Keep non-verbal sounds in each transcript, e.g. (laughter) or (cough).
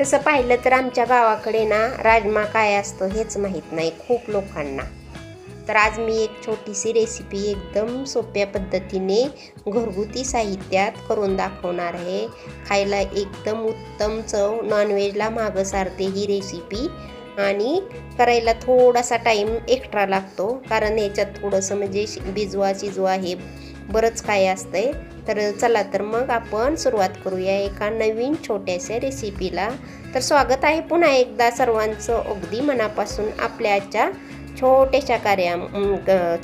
तसं पाहिलं तर आमच्या गावाकडे ना राजमा काय असतो हेच माहीत नाही खूप लोकांना. तर आज मी एक छोटीशी रेसिपी एकदम सोप्या पद्धतीने घरगुती साहित्यात करून दाखवणार आहे. खायला एकदम उत्तम चव नॉनव्हेजला मागं सारते ही रेसिपी आणि करायला थोडासा टाईम एक्स्ट्रा लागतो कारण याच्यात थोडंसं म्हणजे शि- भिजवा शिजवा हे बरंच काय असतंय. तर चला तर मग आपण सुरुवात करूया एका नवीन छोट्याशा रेसिपीला तर स्वागत आहे पुन्हा एकदा सर्वांचं अगदी मनापासून आपल्या आजच्या छोट्याशा कार्या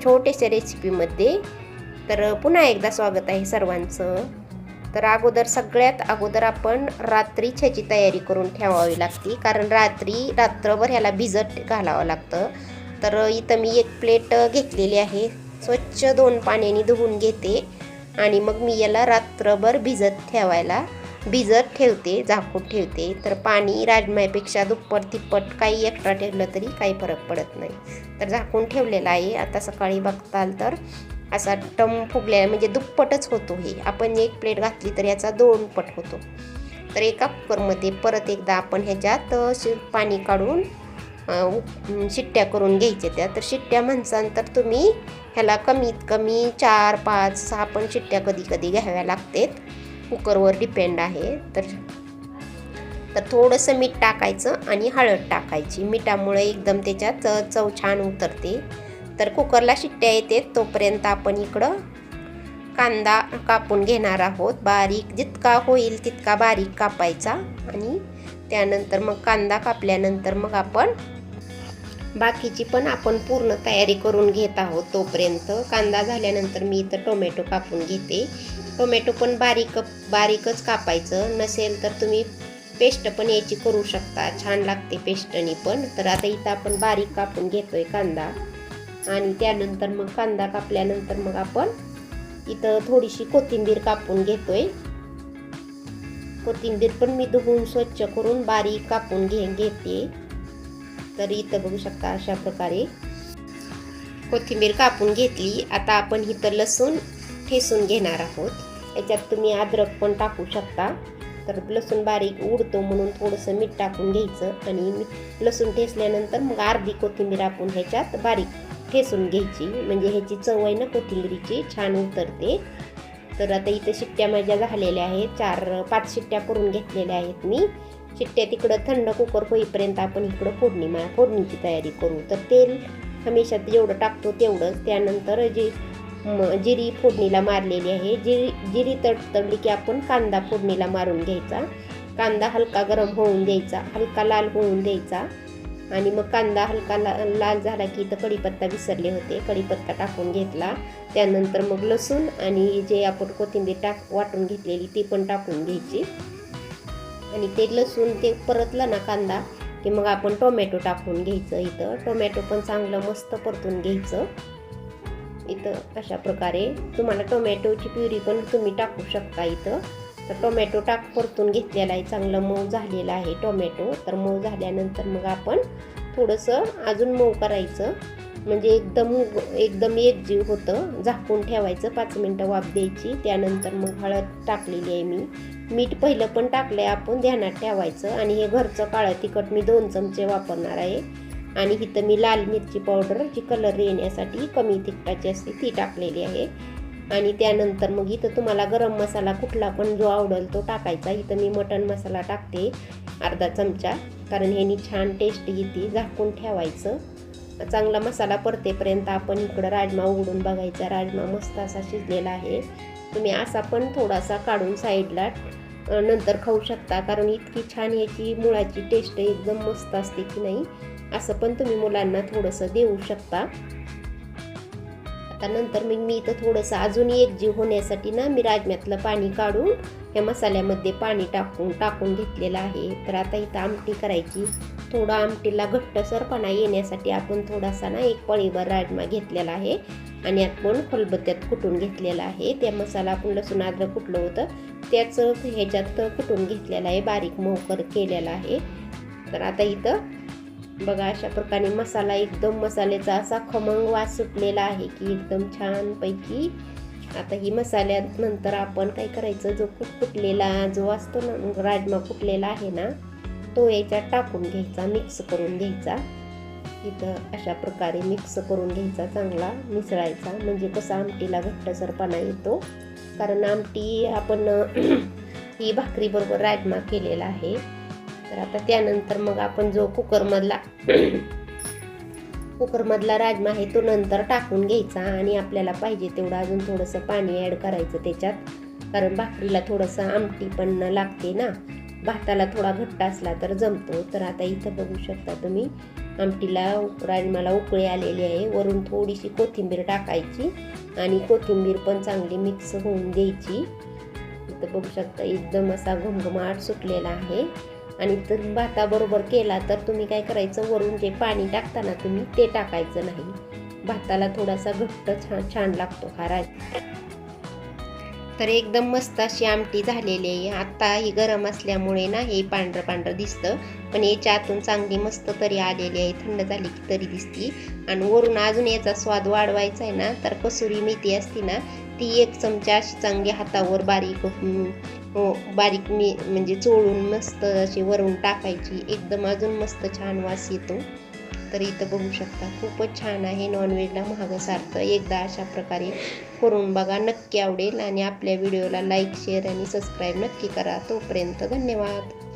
छोट्याशा रेसिपीमध्ये तर पुन्हा एकदा स्वागत आहे सर्वांचं. तर अगोदर सगळ्यात अगोदर आपण रात्रीच ह्याची तयारी करून ठेवावी लागते. कारण रात्री रात्रभर ह्याला भिजत घालावं लागतं. तर इथं मी एक प्लेट घेतलेली आहे. स्वच्छ दोन पाण्याने धुवून घेते आणि मग मी याला रात्रभर भिजत ठेवायला भिजत ठेवते झाकून ठेवते. तर पाणी राजमापेक्षा दुप्पट तिप्पट काही एक्स्ट्रा ठेवलं तरी काही फरक पडत नाही. तर झाकून ठेवलेलं आहे. आता सकाळी बघताल तर असा टम फुगलेला म्हणजे दुप्पटच होतो हे. आपण एक प्लेट घातली तर याचा दोन पट होतो. तर एका कुकरमध्ये परत एकदा आपण ह्याच्यात शि- पाणी काढून उप- शिट्ट्या करून घ्यायच्या त्या. तर शिट्ट्या म्हणसान तर तुम्ही ह्याला कमीत कमी चार पाच सहा पण शिट्ट्या कधी कधी घ्याव्या लागतात. कुकरवर डिपेंड आहे. तर तर थोडंसं मीठ टाकायचं आणि हळद टाकायची. मिठामुळे एकदम त्याच्यात चव छान उतरते. तर कुकरला शिट्ट्या येते. तोपर्यंत आपण इकडं कांदा कापून घेणार आहोत. बारीक जितका होईल तितका बारीक कापायचा आणि त्यानंतर मग कांदा कापल्यानंतर मग आपण बाकीची पण आपण पूर्ण तयारी करून घेत आहोत तोपर्यंत. कांदा झाल्यानंतर मी इथं टोमॅटो कापून घेते. टोमॅटो पण बारीक बारीकच कापायचं. नसेल तर तुम्ही पेस्ट पण याची करू शकता. छान लागते पेस्टनी पण. तर आता इथं आपण बारीक कापून घेतोय कांदा. आणि त्यानंतर मग कांदा कापल्यानंतर मग आपण इथं थोडीशी कोथिंबीर कापून घेतोय. कोथिंबीर पण मी धुवून स्वच्छ करून बारीक कापून घे घेते. तर इथं बघू शकता अशा प्रकारे. कोथिंबीर कापून घेतली. आता आपण इथं लसूण ठेसून घेणार आहोत. याच्यात तुम्ही अद्रक पण टाकू शकता. तर लसूण बारीक उडतो म्हणून थोडंसं मीठ टाकून घ्यायचं आणि मी- लसूण ठेसल्यानंतर मग अर्धी कोथिंबीर आपण ह्याच्यात बारीक ठेसून घ्यायची. म्हणजे ह्याची चव आहे ना कोथिंबीरीची छान उतरते. तर आता इथं शिट्ट्या माझ्या झालेल्या आहेत. चार पाच शिट्ट्या करून घेतलेल्या आहेत मी. शिट्ट्या तिकडं थंड कुकर होईपर्यंत आपण इकडं फोडणी मा फोडणीची तयारी करू. तर तेल हमेशा जेवढं टाकतो तेवढंच. त्यानंतर जी म जिरी फोडणीला मारलेली आहे जिरी जिरी तडतडली की आपण कांदा फोडणीला मारून घ्यायचा. कांदा हलका गरम होऊन द्यायचा हलका लाल होऊन द्यायचा. आणि मग कांदा हलका ला लाल झाला की इथं कढीपत्ता विसरले होते. कढीपत्ता टाकून घेतला. त्यानंतर मग लसूण आणि जे आपण कोथिंबीर टाक वाटून घेतलेली ती पण टाकून घ्यायची. आणि ते लसूण ते परतलं ना कांदा की मग आपण टोमॅटो टाकून घ्यायचं इथं. टोमॅटो पण चांगलं मस्त परतून घ्यायचं. इथं अशा प्रकारे तुम्हाला टोमॅटोची प्युरी पण तुम्ही टाकू शकता इथं. तर टोमॅटो टाक परतून घेतलेला आहे चांगलं मऊ झालेलं आहे टोमॅटो. तर मऊ झाल्यानंतर मग आपण थोडंसं अजून मऊ करायचं. म्हणजे एकदम एकदम एकजीव होतं. झाकून ठेवायचं पाच मिनटं वाफ द्यायची. त्यानंतर मग हळद टाकलेली आहे मी. मीठ पहिलं पण टाकलं आहे आपण ध्यानात ठेवायचं. आणि हे घरचं काळं तिखट मी दोन चमचे वापरणार आहे. आणि इथं मी लाल मिरची पावडर जी कलर येण्यासाठी कमी तिखटाची असते ती टाकलेली आहे. आणि त्यानंतर मग इथं तुम्हाला गरम मसाला कुठला पण जो आवडेल तो टाकायचा. इथं मी मटण मसाला टाकते अर्धा चमचा. कारण ह्यानी छान टेस्ट येते झाकून ठेवायचं. चांगला मसाला परतेपर्यंत आपण इकडं राजमा उघडून बघायचा. राजमा मस्त असा शिजलेला आहे. तुम्ही असा पण थोडासा काढून साईडला नंतर खाऊ शकता. कारण इतकी छान याची मुळाची टेस्ट एकदम मस्त असते की नाही असं पण तुम्ही मुलांना थोडंसं देऊ शकता. आता नंतर मग मी इथं थोडंसं अजून एकजीव होण्यासाठी ना मी राजम्यातलं पाणी काढून या मसाल्यामध्ये पाणी टाकून टाकून घेतलेलं आहे. तर आता इथं आमटी करायची. थोडा आमटीला घट्टसरपणा येण्यासाठी आपण थोडासा ना एक पळीभर राजमा घेतलेला आहे आणि आपण खलबत्त्यात कुटून घेतलेला आहे. त्या मसाला आपण लसूण आद्र कुटलं होतं त्याच ह्याच्यात कुटून घेतलेला आहे. बारीक मोकर केलेला आहे. तर आता इथं बघा अशा प्रकारे मसाला एकदम मसाल्याचा असा खमंग वास सुटलेला आहे की एकदम छानपैकी. आता ही मसाल्यानंतर आपण काय करायचं? जो कुट कुटलेला जो असतो ना राजमा कुटलेला आहे ना तो याच्यात टाकून घ्यायचा मिक्स करून घ्यायचा. इथं अशा प्रकारे मिक्स करून घ्यायचा चांगला मिसळायचा. म्हणजे कसं आमटीला घट्टसरपणा येतो. कारण आमटी आपण (clears throat) ही भाकरीबरोबर राजमा केलेला आहे. तर आता त्यानंतर मग आपण जो कुकरमधला कुकरमधला राजमा आहे तो नंतर टाकून घ्यायचा आणि आपल्याला पाहिजे तेवढं अजून थोडंसं पाणी ॲड करायचं त्याच्यात. कारण भाकरीला थोडंसं आमटी पण लागते ना. भाताला थोडा घट्ट असला तर जमतो. तर आता इथं बघू शकता तुम्ही आमटीला राजमाला उकळी आलेली आहे. वरून थोडीशी कोथिंबीर टाकायची आणि कोथिंबीर पण चांगली मिक्स होऊन द्यायची इथं बघू शकता एकदम असा घमघमाट सुटलेला आहे. आणि तर भाताबरोबर केला तर तुम्ही काय करायचं वरून जे पाणी टाकताना तुम्ही ते टाकायचं नाही. भाताला थोडासा घट्ट छान छान लागतो हा राज तर एकदम मस्त अशी आमटी झालेली आहे. आत्ता ही गरम असल्यामुळे ना हे पांढरं पांढरं दिसतं. पण याच्या आतून चांगली मस्त तरी आलेली आहे. थंड झाली की तरी दिसती. आणि वरून अजून याचा स्वाद वाढवायचा आहे ना तर कसुरी मेथी असती ना ती एक चमचा अशी चांगली हातावर बारीक हो बारीक मी म्हणजे चोळून मस्त अशी वरून टाकायची. एकदम अजून मस्त छान वास येतो. तर इथं बघू शकता खूपच छान आहे नॉनव्हेजला महागासारखं एकदा अशा प्रकारे करून बघा नक्की आवडेल. आणि आपल्या व्हिडिओला लाईक शेअर आणि सबस्क्राईब नक्की करा. तोपर्यंत धन्यवाद.